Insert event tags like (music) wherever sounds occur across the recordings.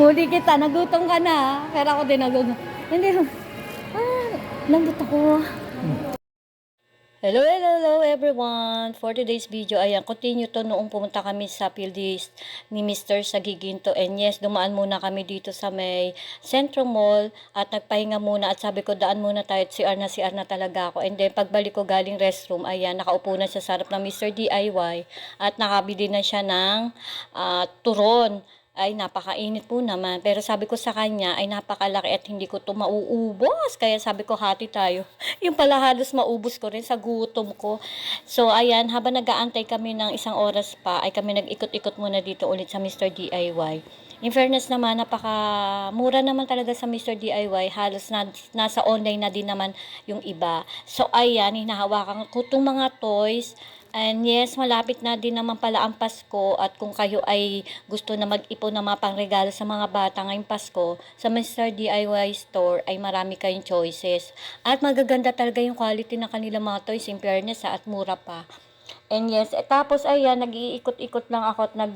Huli kita, nagutom ka na. ah. Pero ako din nagutom. Hindi. Ah, nandito ako. Hello, hello, hello everyone! For today's video, ayan, continue to noong pumunta kami sa days ni Mr. sa Giginto. And yes, dumaan muna kami dito sa may Centro Mall at nagpahinga muna at sabi ko, daan muna tayo at CR na CR na talaga ako. And then, pagbalik ko galing restroom, ayan, nakaupo na siya sa harap ng Mr. DIY at nakabili na siya ng ah, turon ay napakainit po naman. Pero sabi ko sa kanya ay napakalaki at hindi ko to mauubos. Kaya sabi ko hati tayo. (laughs) Yung pala halos maubos ko rin sa gutom ko. So ayan, habang nag-aantay kami ng isang oras pa, ay kami nag-ikot-ikot muna dito ulit sa Mr. DIY. In fairness naman, napaka mura naman talaga sa Mr. DIY. Halos na, nasa online na din naman yung iba. So ayan, hinahawakan ko itong mga toys. And yes, malapit na din naman pala ang Pasko at kung kayo ay gusto na mag-ipon ng mga pangregalo sa mga bata ngayong Pasko, sa Mr. DIY store ay marami kayong choices. At magaganda talaga yung quality ng kanilang mga toys in fairness at mura pa. And yes, eh, tapos ayan, nag-iikot-ikot lang ako at nag,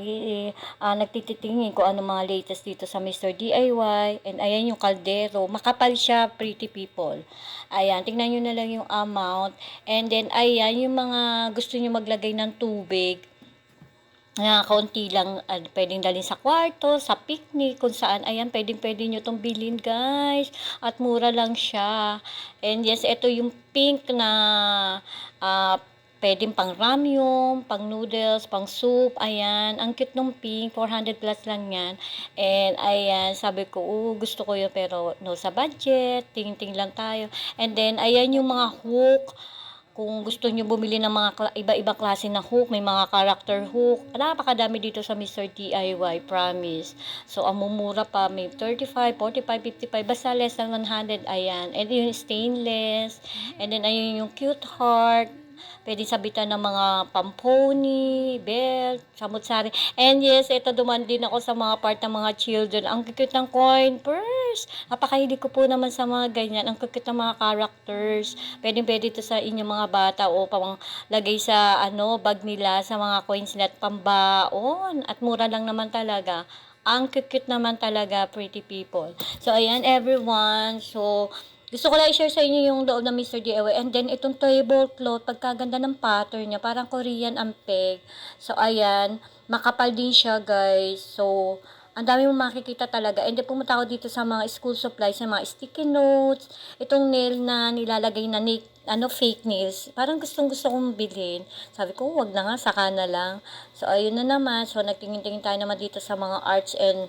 ah, nagtititingin ko ano mga latest dito sa Mr. DIY. And ayan yung kaldero. Makapal siya, pretty people. Ayan, tingnan nyo na lang yung amount. And then, ayan, yung mga gusto nyo maglagay ng tubig na kaunti lang uh, pwedeng dalhin sa kwarto, sa picnic, kung saan, ayan, pwedeng pwede nyo itong bilhin, guys. At mura lang siya. And yes, ito yung pink na ah, pwedeng pang ramyun, pang noodles, pang soup, ayan. Ang cute nung pink, 400 plus lang yan. And ayan, sabi ko, oh, gusto ko yun, pero no sa budget, tingin-ting lang tayo. And then, ayan yung mga hook, kung gusto nyo bumili ng mga iba-ibang klase na hook, may mga character hook, napakadami dito sa Mr. DIY, promise. So, ang mumura pa, may 35, 45, 55, basta less than 100, ayan. And yung stainless, and then ayun yung cute heart, pwede sabitan ng mga pamponi, belt, samutsari. And yes, ito duman din ako sa mga part ng mga children. Ang cute ng coin purse. Napakahilig ko po naman sa mga ganyan. Ang cute ng mga characters. Pwede pwede ito sa inyong mga bata o pang sa ano, bag nila, sa mga coins nila at pambaon. At mura lang naman talaga. Ang cute naman talaga, pretty people. So, ayan everyone. So, gusto ko lang i-share sa inyo yung loob ng Mr. DIY. And then, itong tablecloth, pagkaganda ng pattern niya, parang Korean ang peg. So, ayan, makapal din siya, guys. So, ang dami mo makikita talaga. And then, pumunta ako dito sa mga school supplies, sa mga sticky notes, itong nail na nilalagay na ni- ano, fake nails. Parang gustong gusto kong bilhin. Sabi ko, wag na nga, saka na lang. So, ayun na naman. So, nagtingin-tingin tayo naman dito sa mga arts and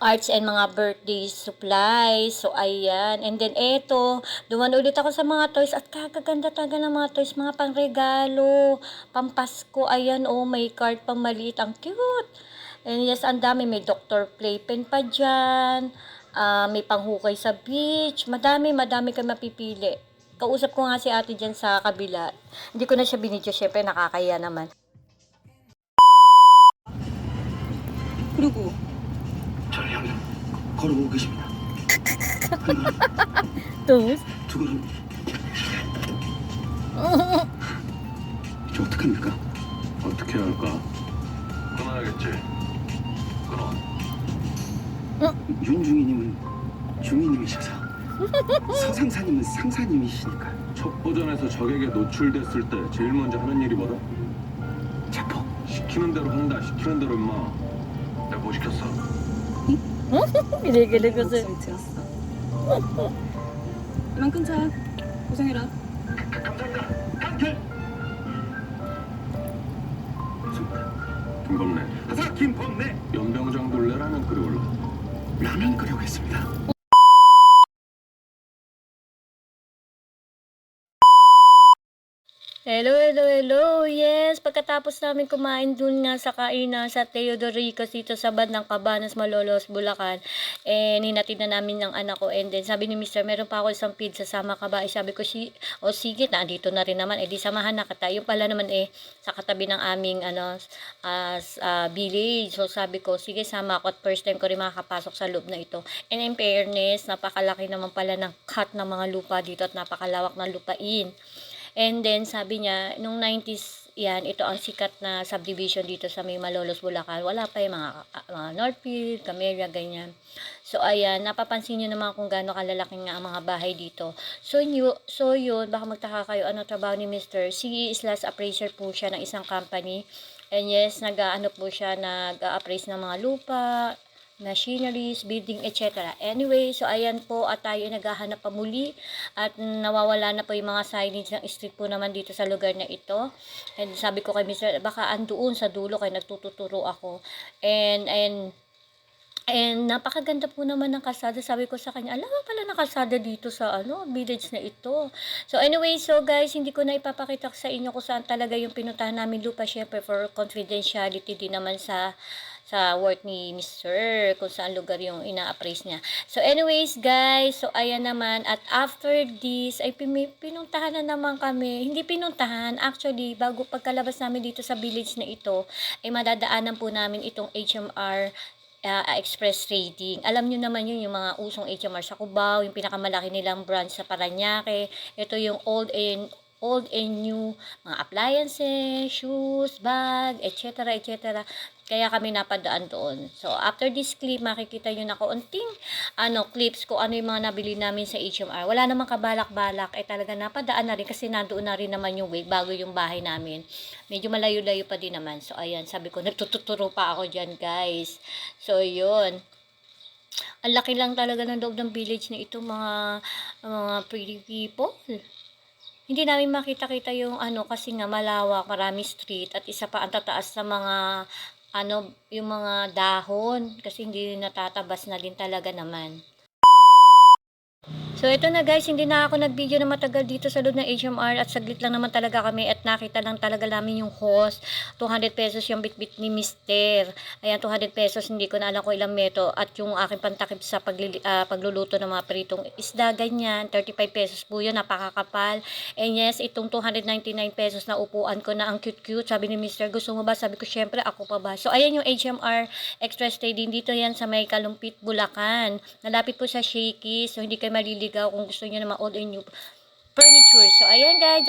arts and mga birthday supplies. So, ayan. And then, eto, duman ulit ako sa mga toys. At kagaganda talaga ng mga toys. Mga pangregalo, pampasko. Ayan, oh, may card pang maliit. Ang cute. And yes, ang dami. May Dr. Playpen pa dyan. Uh, may panghukay sa beach. Madami, madami kayo mapipili. Kausap ko nga si ate dyan sa kabila. Hindi ko na siya binidyo. Siyempre, nakakaya naman. Lugo. 걸어오고 계십니다. (laughs) Toast? 두 걸음. 저 어떡합니까? 어떻게 해야 할까? 끊어야겠지. 끊어. 윤중이님은 중이님이셔서 서상사님은 상사님이시니까 첫 보전에서 적에게 노출됐을 때 제일 먼저 하는 일이 뭐다? 체포. 시키는 대로 한다. 시키는 대로 임마. 내가 뭐 시켰어? 이래 이래 그래. 이만 끊자. 고생해라. 김범래 하사 김범래 연병장 돌레라는 끓여올라 라면 끓이 오겠습니다. Hello, hello, hello. Yes, pagkatapos namin kumain dun nga sa kainan sa Teodorico dito sa bandang Cabanas, Malolos, Bulacan. And hinatid na namin ng anak ko. And then sabi ni Mr. meron pa ako isang pizza, sama ka ba? Eh, sabi ko, si, o sige, nandito na rin naman. Eh di samahan na kita. Yung pala naman eh, sa katabi ng aming ano, as uh, village. So sabi ko, sige, sama ako. At first time ko rin makakapasok sa loob na ito. And in fairness, napakalaki naman pala ng cut ng mga lupa dito at napakalawak ng lupain. And then, sabi niya, nung 90s yan, ito ang sikat na subdivision dito sa may Malolos, Bulacan. Wala pa yung mga, mga Northfield, Camellia, ganyan. So, ayan, napapansin nyo naman kung gaano kalalaki nga ang mga bahay dito. So, nyo, so yun, baka magtaka kayo, ano trabaho ni Mr. CE slash appraiser po siya ng isang company. And yes, nag-ano po siya, nag-appraise ng mga lupa, machineries, building, etc. Anyway, so ayan po at tayo ay naghahanap pa muli at nawawala na po yung mga signage ng street po naman dito sa lugar na ito. And sabi ko kay Mr. baka andoon sa dulo kay nagtututuro ako. And, and, And napakaganda po naman ng kalsada. Sabi ko sa kanya, alam mo pala na kalsada dito sa ano, village na ito. So anyway, so guys, hindi ko na ipapakita sa inyo kung saan talaga yung pinuntahan namin lupa. Syempre for confidentiality din naman sa sa work ni Mr. kung saan lugar yung ina-appraise niya. So anyways guys, so ayan naman at after this ay pinuntahan na naman kami. Hindi pinuntahan, actually bago pagkalabas namin dito sa village na ito ay madadaanan po namin itong HMR uh, express trading. Alam nyo naman yun, yung mga usong HMR sa Cubao, yung pinakamalaki nilang branch sa Paranaque. Ito yung old and old and new mga appliances, shoes, bag, etc. etc. Kaya kami napadaan doon. So, after this clip, makikita nyo na kaunting ano, clips ko ano yung mga nabili namin sa HMR. Wala namang kabalak-balak. Eh talaga napadaan na rin kasi nandoon na rin naman yung way bago yung bahay namin. Medyo malayo-layo pa din naman. So, ayan. Sabi ko, nagtututuro pa ako dyan, guys. So, yun. Ang laki lang talaga ng loob ng village na ito, mga, mga pretty people. Hindi namin makita-kita yung ano kasi nga malawak, marami street at isa pa ang tataas sa mga ano, yung mga dahon kasi hindi natatabas na din talaga naman. So, ito na guys, hindi na ako nag-video na matagal dito sa loob ng HMR at saglit lang naman talaga kami at nakita lang talaga namin yung host. 200 pesos yung bitbit ni Mister. Ayan, 200 pesos, hindi ko na alam kung ilang meto. At yung aking pantakip sa paglili, ah, pagluluto ng mga pritong isda, ganyan. 35 pesos po yun, napakakapal. And yes, itong 299 pesos na upuan ko na ang cute-cute. Sabi ni Mister, gusto mo ba? Sabi ko, syempre, ako pa ba? So, ayan yung HMR Express Trading. Dito yan sa may Kalumpit, Bulacan. Nalapit po sa Shaky. So, hindi kayo maliligaw kung gusto nyo na ma-old and new furniture. So, ayan guys,